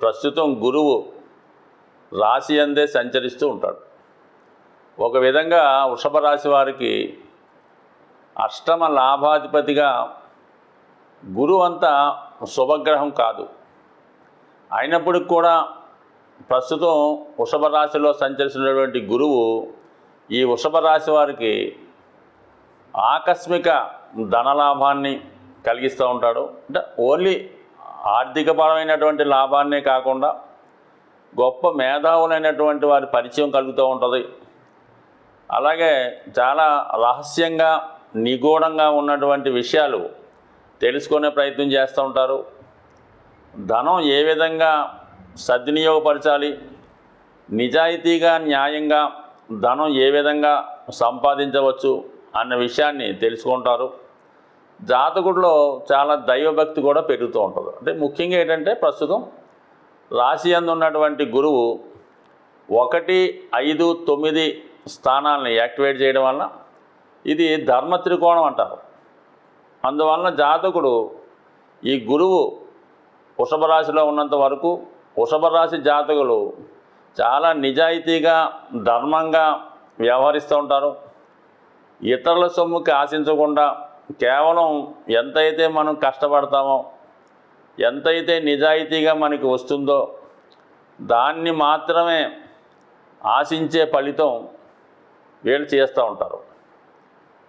ప్రస్తుతం గురువు రాశి అందే సంచరిస్తూ ఉంటాడు. ఒక విధంగా వృషభ రాశి వారికి అష్టమ లాభాధిపతిగా గురువు అంతా శుభగ్రహం కాదు. అయినప్పటికి కూడా ప్రస్తుతం వృషభ రాశిలో సంచరిస్తున్నటువంటి గురువు ఈ వృషభ రాశి వారికి ఆకస్మిక ధనలాభాన్ని కలిగిస్తూ ఉంటాడు. అంటే ఓన్లీ ఆర్థికపరమైనటువంటి లాభాన్నే కాకుండా గొప్ప మేధావులైనటువంటి వారి పరిచయం కలుగుతూ ఉంటుంది. అలాగే చాలా రహస్యంగా నిగూఢంగా ఉన్నటువంటి విషయాలు తెలుసుకునే ప్రయత్నం చేస్తూ ఉంటారు. ధనం ఏ విధంగా సద్వినియోగపరచాలి? నిజాయితీగా న్యాయంగా ధనం ఏ విధంగా సంపాదించవచ్చు? అన్న విషయాన్ని తెలుసుకుంటారు. జాతకుడిలో చాలా దైవభక్తి కూడా పెరుగుతూ ఉంటుంది. అంటే ముఖ్యంగా ఏంటంటే ప్రస్తుతం రాశి అందు ఉన్నటువంటి గురువు ఒకటి ఐదు తొమ్మిది స్థానాలని యాక్టివేట్ చేయడం వలన ఇది ధర్మ త్రికోణం అంటారు. అందువలన జాతకుడు ఈ గురువు వృషభ రాశిలో ఉన్నంత వరకు వృషభ రాశి జాతకులు చాలా నిజాయితీగా ధర్మంగా వ్యవహరిస్తూ ఉంటారు. ఇతరుల సొమ్ముకి ఆశించకుండా కేవలం ఎంతైతే మనం కష్టపడతామో ఎంతైతే నిజాయితీగా మనకి వస్తుందో దాన్ని మాత్రమే ఆశించే ఫలితం వీళ్ళు చేస్తూ ఉంటారు.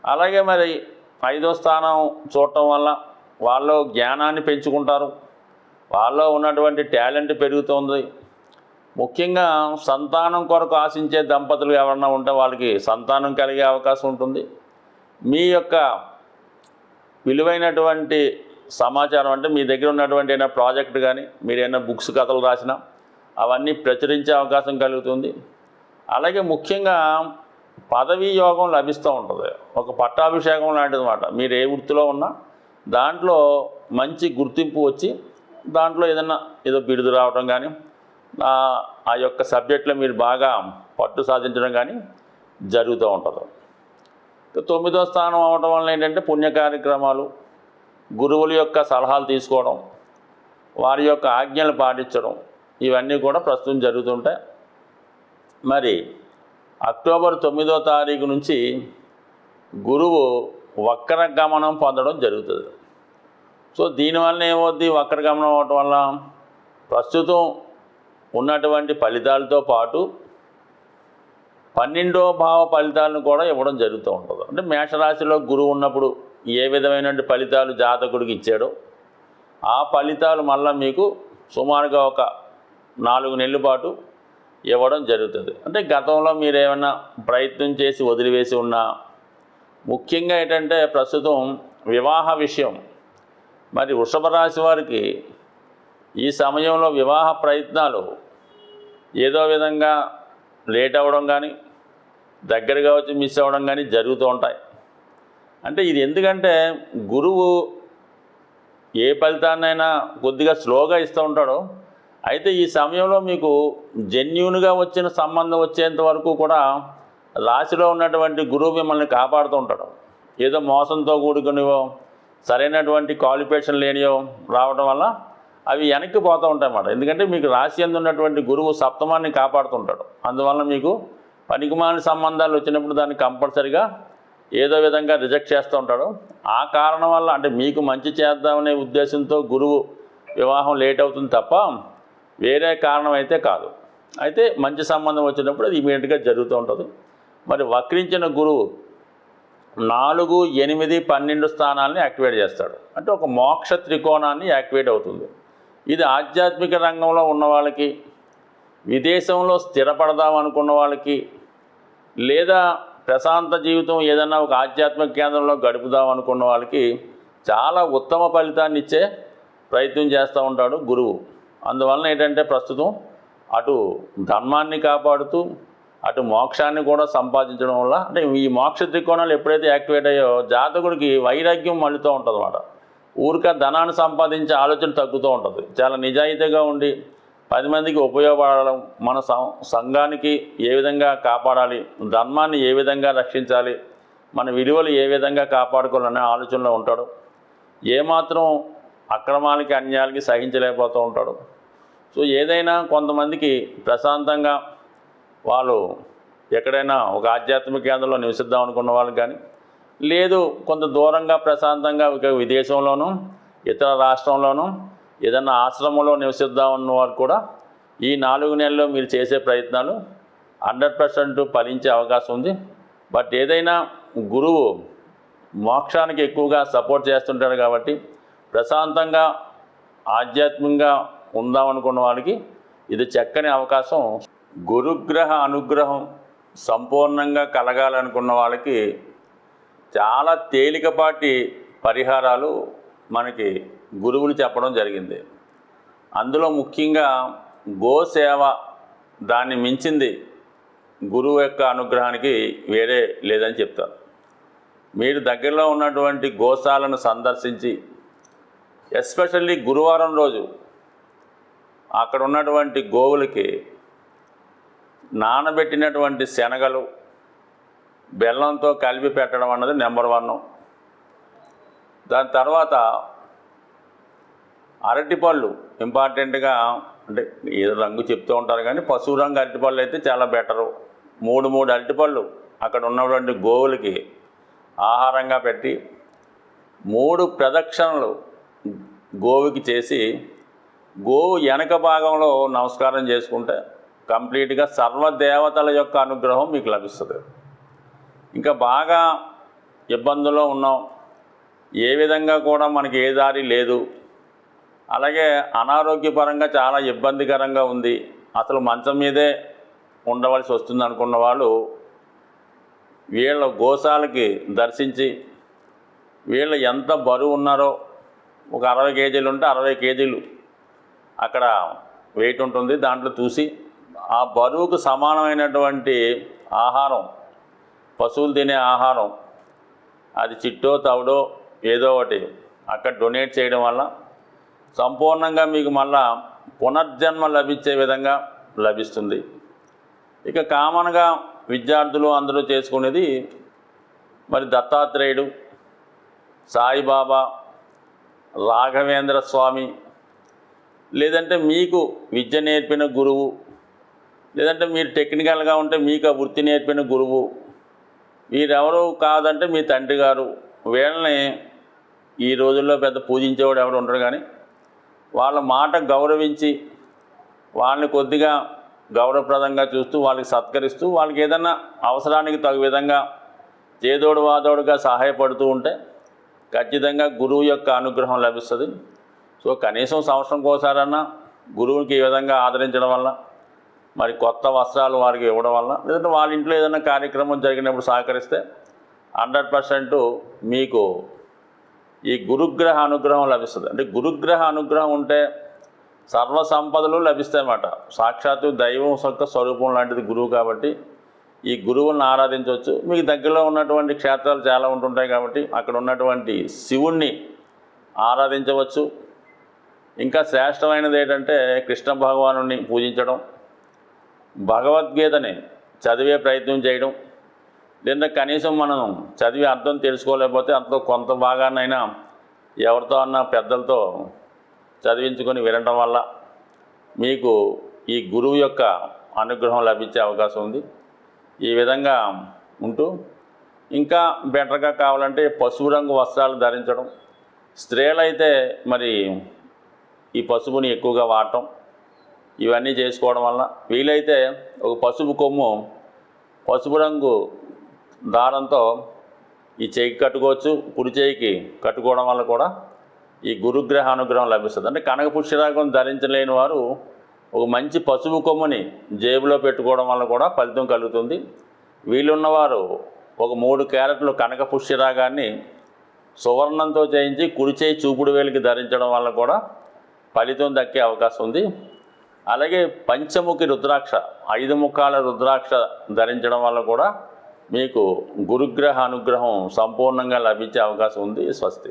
అలాగే మరి ఐదో స్థానం చూడటం వల్ల వాళ్ళు జ్ఞానాన్ని పెంచుకుంటారు. వాళ్ళలో ఉన్నటువంటి టాలెంట్ పెరుగుతుంది. ముఖ్యంగా సంతానం కొరకు ఆశించే దంపతులు ఎవరన్నా ఉంటే వాళ్ళకి సంతానం కలిగే అవకాశం ఉంటుంది. మీ యొక్క విలువైనటువంటి సమాచారం అంటే మీ దగ్గర ఉన్నటువంటి ఏదైనా ప్రాజెక్ట్ కానీ మీరు ఏమైనా బుక్స్ కథలు రాసినా అవన్నీ ప్రచురించే అవకాశం కలుగుతుంది. అలాగే ముఖ్యంగా పదవీ యోగం లభిస్తూ ఉంటుంది. ఒక పట్టాభిషేకం లాంటిది అనమాట మీరు ఏ వృత్తిలో ఉన్నా దాంట్లో మంచి గుర్తింపు వచ్చి దాంట్లో ఏదైనా ఏదో బిరుదు రావడం కానీ ఆ యొక్క సబ్జెక్ట్లో మీరు బాగా పట్టు సాధించడం కానీ జరుగుతూ ఉంటుంది. తొమ్మిదో స్థానం అవ్వటం వల్ల ఏంటంటే పుణ్య కార్యక్రమాలు గురువుల యొక్క సలహాలు తీసుకోవడం వారి యొక్క ఆజ్ఞలు పాటించడం ఇవన్నీ కూడా ప్రస్తుతం జరుగుతుంటాయి. మరి అక్టోబర్ తొమ్మిదో తారీఖు నుంచి గురువు వక్ర గమనం పొందడం జరుగుతుంది. సో దీనివల్ల ఏమవుద్ది? వక్ర గమనం అవటం వల్ల ప్రస్తుతం ఉన్నటువంటి ఫలితాలతో పాటు పన్నెండో భావ ఫలితాలను కూడా ఇవ్వడం జరుగుతూ ఉంటుంది. అంటే మేషరాశిలో గురువు ఉన్నప్పుడు ఏ విధమైనటువంటి ఫలితాలు జాతకుడికి ఇచ్చాడో ఆ ఫలితాలు మళ్ళీ మీకు సుమారుగా ఒక నాలుగు నెలల పాటు ఇవ్వడం జరుగుతుంది. అంటే గతంలో మీరు ఏమైనా ప్రయత్నం చేసి వదిలివేసి ఉన్నా ముఖ్యంగా ఏంటంటే ప్రస్తుతం వివాహ విషయం. మరి వృషభ రాశి వారికి ఈ సమయంలో వివాహ ప్రయత్నాలు ఏదో విధంగా లేట్ అవ్వడం కానీ దగ్గరగా వచ్చి మిస్ అవ్వడం కానీ జరుగుతూ ఉంటాయి. అంటే ఇది ఎందుకంటే గురువు ఏ ఫలితాన్నైనా కొద్దిగా స్లోగా ఇస్తూ ఉంటాడో. అయితే ఈ సమయంలో మీకు జెన్యున్గా వచ్చిన సంబంధం వచ్చేంత వరకు కూడా రాశిలో ఉన్నటువంటి గురువు మిమ్మల్ని కాపాడుతూ ఉంటాడు. ఏదో మోసంతో కూడుకునివో సరైనటువంటి క్వాలిఫికేషన్ లేనియో రావడం వల్ల అవి వెనక్కి పోతూ ఉంటాయన్నమాట ఎందుకంటే మీకు రాశి ఎందు ఉన్నటువంటి గురువు సప్తమాన్ని కాపాడుతుంటాడు. అందువల్ల మీకు పనికిమాని సంబంధాలు వచ్చినప్పుడు దాన్ని కంపల్సరిగా ఏదో విధంగా రిజెక్ట్ చేస్తూ ఉంటాడు. ఆ కారణం వల్ల అంటే మీకు మంచి చేద్దామనే ఉద్దేశంతో గురువు వివాహం లేట్ అవుతుంది తప్ప వేరే కారణం అయితే కాదు. అయితే మంచి సంబంధం వచ్చినప్పుడు అది ఇమీడియట్గా జరుగుతూ ఉంటుంది. మరి వక్రించిన గురువు నాలుగు ఎనిమిది పన్నెండు స్థానాలని యాక్టివేట్ చేస్తాడు. అంటే ఒక మోక్ష త్రికోణాన్ని యాక్టివేట్ అవుతుంది. ఇది ఆధ్యాత్మిక రంగంలో ఉన్న వాళ్ళకి విదేశంలో స్థిరపడదాం అనుకున్న వాళ్ళకి లేదా ప్రశాంత జీవితం ఏదన్నా ఒక ఆధ్యాత్మిక కేంద్రంలో గడుపుదాం అనుకున్న వాళ్ళకి చాలా ఉత్తమ ఫలితాన్ని ఇచ్చే ప్రయత్నం చేస్తూ ఉంటాడు గురువు. అందువలన ఏంటంటే ప్రస్తుతం అటు ధర్మాన్ని కాపాడుతూ అటు మోక్షాన్ని కూడా సంపాదించడం వల్ల అంటే ఈ మోక్ష త్రికోణాలు ఎప్పుడైతే యాక్టివేట్ అయ్యో జాతకుడికి వైరాగ్యం మళ్ళుతూ ఉంటుంది అన్నమాట ఊరిక ధనాన్ని సంపాదించే ఆలోచన తగ్గుతూ ఉంటుంది. చాలా నిజాయితీగా ఉండి పది మందికి ఉపయోగపడడం మన సం- సంఘానికి ఏ విధంగా కాపాడాలి ధర్మాన్ని ఏ విధంగా రక్షించాలి మన విలువలు ఏ విధంగా కాపాడుకోవాలనే ఆలోచనలో ఉంటాడు. ఏమాత్రం అక్రమాలకి అన్యాయాలకి సహించలేకపోతూ ఉంటాడు. సో ఏదైనా కొంతమందికి ప్రశాంతంగా వాళ్ళు ఎక్కడైనా ఒక ఆధ్యాత్మిక కేంద్రంలో నివసిద్దాం అనుకున్న వాళ్ళకి కానీ లేదు కొంత దూరంగా ప్రశాంతంగా విదేశంలోనూ ఇతర రాష్ట్రంలోనూ ఏదైనా ఆశ్రమంలో నివసిద్దాం ఉన్నవారు కూడా ఈ నాలుగు నెలల్లో మీరు చేసే ప్రయత్నాలు హండ్రెడ్ పర్సెంట్ ఫలించే అవకాశం ఉంది. బట్ ఏదైనా గురువు మోక్షానికి ఎక్కువగా సపోర్ట్ చేస్తుంటాడు కాబట్టి ప్రశాంతంగా ఆధ్యాత్మికంగా ఉందామనుకున్న వాళ్ళకి ఇది చక్కని అవకాశం. గురుగ్రహ అనుగ్రహం సంపూర్ణంగా కలగాలనుకున్న వాళ్ళకి చాలా తేలికపాటి పరిహారాలు మనకి గురువులు చెప్పడం జరిగింది. అందులో ముఖ్యంగా గోసేవ దాన్ని మించింది గురువు యొక్క అనుగ్రహానికి వేరే లేదని చెప్తారు. మీరు దగ్గరలో ఉన్నటువంటి గోశాలను సందర్శించి ఎస్పెషల్లీ గురువారం రోజు అక్కడ ఉన్నటువంటి గోవులకి నానబెట్టినటువంటి శనగలు బెల్లంతో కలిపి పెట్టడం అన్నది నెంబర్ వన్. దాని తర్వాత అరటిపళ్ళు ఇంపార్టెంట్గా అంటే ఏదో రంగు చెప్తూ ఉంటారు కానీ పశువు రంగు అరటిపళ్ళు అయితే చాలా బెటరు. మూడు మూడు అరటిపళ్ళు అక్కడ ఉన్నటువంటి గోవులకి ఆహారంగా పెట్టి మూడు ప్రదక్షిణలు గోవుకి చేసి గోవు వెనక భాగంలో నమస్కారం చేసుకుంటే కంప్లీట్గా సర్వదేవతల యొక్క అనుగ్రహం మీకు లభిస్తుంది. ఇంకా బాగా ఇబ్బందుల్లో ఉన్నాం. ఏ విధంగా కూడా మనకి ఏ దారి లేదు. అలాగే అనారోగ్యపరంగా చాలా ఇబ్బందికరంగా ఉంది. అసలు మంచం మీదే ఉండవలసి వస్తుంది అనుకున్న వాళ్ళు వీళ్ళ గోశాలకి దర్శించి వీళ్ళు ఎంత బరువు ఉన్నారో ఒక అరవై కేజీలు ఉంటే అరవై కేజీలు అక్కడ వెయిట్ ఉంటుంది. దాంట్లో చూసి ఆ బరువుకు సమానమైనటువంటి ఆహారం పశువులు తినే ఆహారం అది చిట్టో తవుడో ఏదో ఒకటి అక్కడ డొనేట్ చేయడం వల్ల సంపూర్ణంగా మీకు మళ్ళా పునర్జన్మ లభించే విధంగా లభిస్తుంది. ఇక కామన్గా విద్యార్థులు అందరూ చేసుకునేది మరి దత్తాత్రేయుడు సాయిబాబా రాఘవేంద్ర స్వామి లేదంటే మీకు విద్య నేర్పిన గురువు లేదంటే మీరు టెక్నికల్గా ఉంటే మీకు ఆ వృత్తి నేర్పిన గురువు వీరెవరు కాదంటే మీ తండ్రి గారు. వీళ్ళని ఈ రోజుల్లో పెద్ద పూజించేవాడు ఎవరు ఉండరు కానీ వాళ్ళ మాట గౌరవించి వాళ్ళని కొద్దిగా గౌరవప్రదంగా చూస్తూ వాళ్ళకి సత్కరిస్తూ వాళ్ళకి ఏదన్నా అవసరానికి తగు విధంగా చేదోడు వాదోడుగా సహాయపడుతూ ఉంటే ఖచ్చితంగా గురువు యొక్క అనుగ్రహం లభిస్తుంది. సో కనీసం సంవత్సరం కోసారన్నా గురువుకి ఈ విధంగా ఆదరించడం వల్ల మరి కొత్త వస్త్రాలు వారికి ఇవ్వడం వలన లేదంటే వాళ్ళ ఇంట్లో ఏదైనా కార్యక్రమం జరిగినప్పుడు సహకరిస్తే హండ్రెడ్ పర్సెంట్ మీకు ఈ గురుగ్రహ అనుగ్రహం లభిస్తుంది. అంటే గురుగ్రహ అనుగ్రహం ఉంటే సర్వ సంపదలు లభిస్తాయన్నమాట సాక్షాత్తు దైవం యొక్క స్వరూపం లాంటిది గురువు కాబట్టి ఈ గురువులను ఆరాధించవచ్చు. మీకు దగ్గరలో ఉన్నటువంటి క్షేత్రాలు చాలా ఉంటుంటాయి కాబట్టి అక్కడ ఉన్నటువంటి శివుణ్ణి ఆరాధించవచ్చు. ఇంకా శ్రేష్టమైనది ఏంటంటే కృష్ణ భగవాను పూజించడం. భగవద్గీతని చదివే ప్రయత్నం చేయడం. లేదా కనీసం మనం చదివి అర్థం తెలుసుకోలేకపోతే అంతలో కొంత భాగాన్నైనా ఎవరితో అన్న పెద్దలతో చదివించుకొని వినడం వల్ల మీకు ఈ గురువు యొక్క అనుగ్రహం లభించే అవకాశం ఉంది. ఈ విధంగా ఉంటూ ఇంకా బెటర్గా కావాలంటే పసుపు రంగు వస్త్రాలు ధరించడం. స్త్రీలైతే మరి ఈ పసుపుని ఎక్కువగా వాడటం. ఇవన్నీ చేసుకోవడం వల్ల వీలైతే ఒక పసుపు కొమ్ము పసుపు రంగు దారంతో ఈ చేయికి కట్టుకోవచ్చు కుడి చేయికి కట్టుకోవడం వల్ల కూడా ఈ గురుగ్రహ అనుగ్రహం లభిస్తుంది. అంటే కనక పుష్యరాగం ధరించలేని వారు ఒక మంచి పసుపు కొమ్ముని జేబులో పెట్టుకోవడం వల్ల కూడా ఫలితం కలుగుతుంది. వీలున్నవారు ఒక మూడు క్యారెట్లు కనక పుష్యరాగాన్ని సువర్ణంతో చేయించి కుడిచేయి చూపుడు వేలికి ధరించడం వల్ల కూడా ఫలితం దక్కే అవకాశం ఉంది. అలాగే పంచముఖి రుద్రాక్ష ఐదు ముఖాల రుద్రాక్ష ధరించడం వల్ల కూడా మీకు గురుగ్రహ అనుగ్రహం సంపూర్ణంగా లభించే అవకాశం ఉంది స్వస్తి.